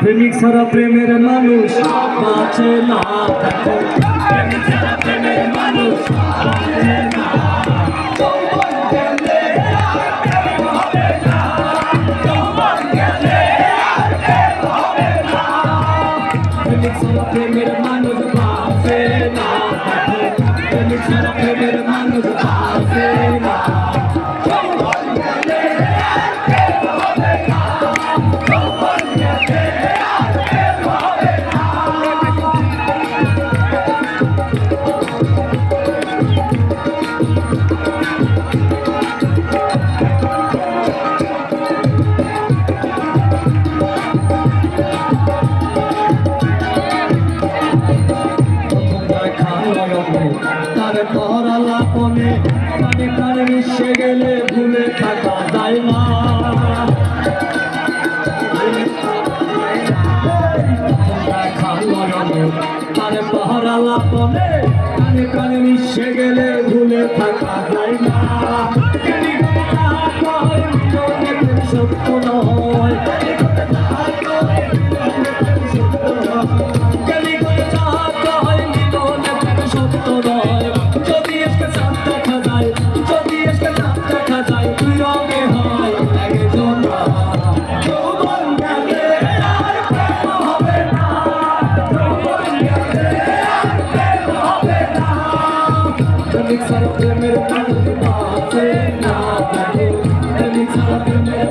প্রেমিক সারা প্রেমের মানুষ বাঁচে না। প্রেমের মানুষ প্রেমিক পানি প্রাণে মিশে গেলে ভুলে থাকা যায় না। তার পহরালা পনে পানি প্রাণে মিশে গেলে ভুলে থাকা যায় না। সত্য নয় প্রেমের মানুষ বাঁচে না প্রেমিক সারা প্রেমের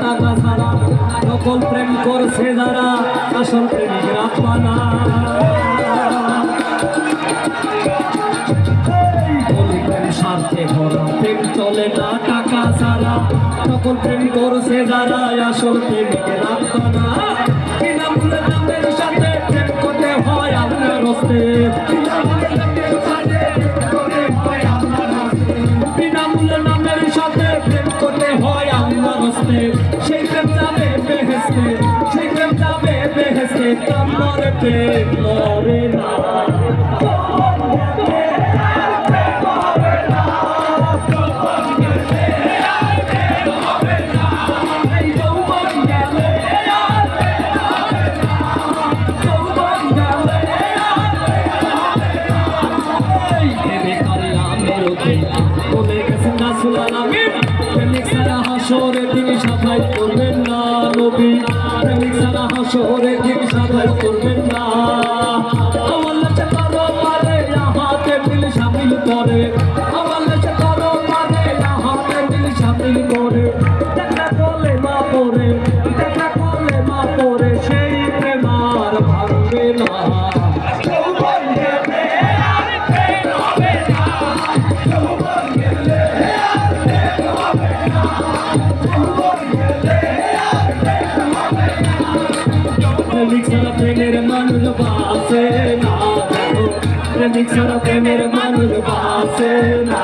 টাকা ছাড়া। নকল প্রেম করছে যারা, আসল প্রেমিকের আপনা টাকা ছাড়া। সকল প্রেম করছে যারা, আসল প্রেমিকের আত্মা বেহেস্তে প্রেম যাবে বেহেস্তে তোমার প্রেম মরে না এই যৌবন গেলে আর প্রেম হবে না। যৌবন আর প্রেম হবে না। এই ভেবে কাল্লা মেরোতে বলে গেছেন রাসূল আলামিন, প্রেমিক সাফাই করবেন না নবী প্রেমিক ছাড়া হাসরে তিনি সাফাই করবেন না আমার লাচে কারও পারে হাতে মিল সামিল করে আমার লাচে কারও পারে বাসে না প্রেমিক ছাড়া প্রেমের মানুষ বাসে না।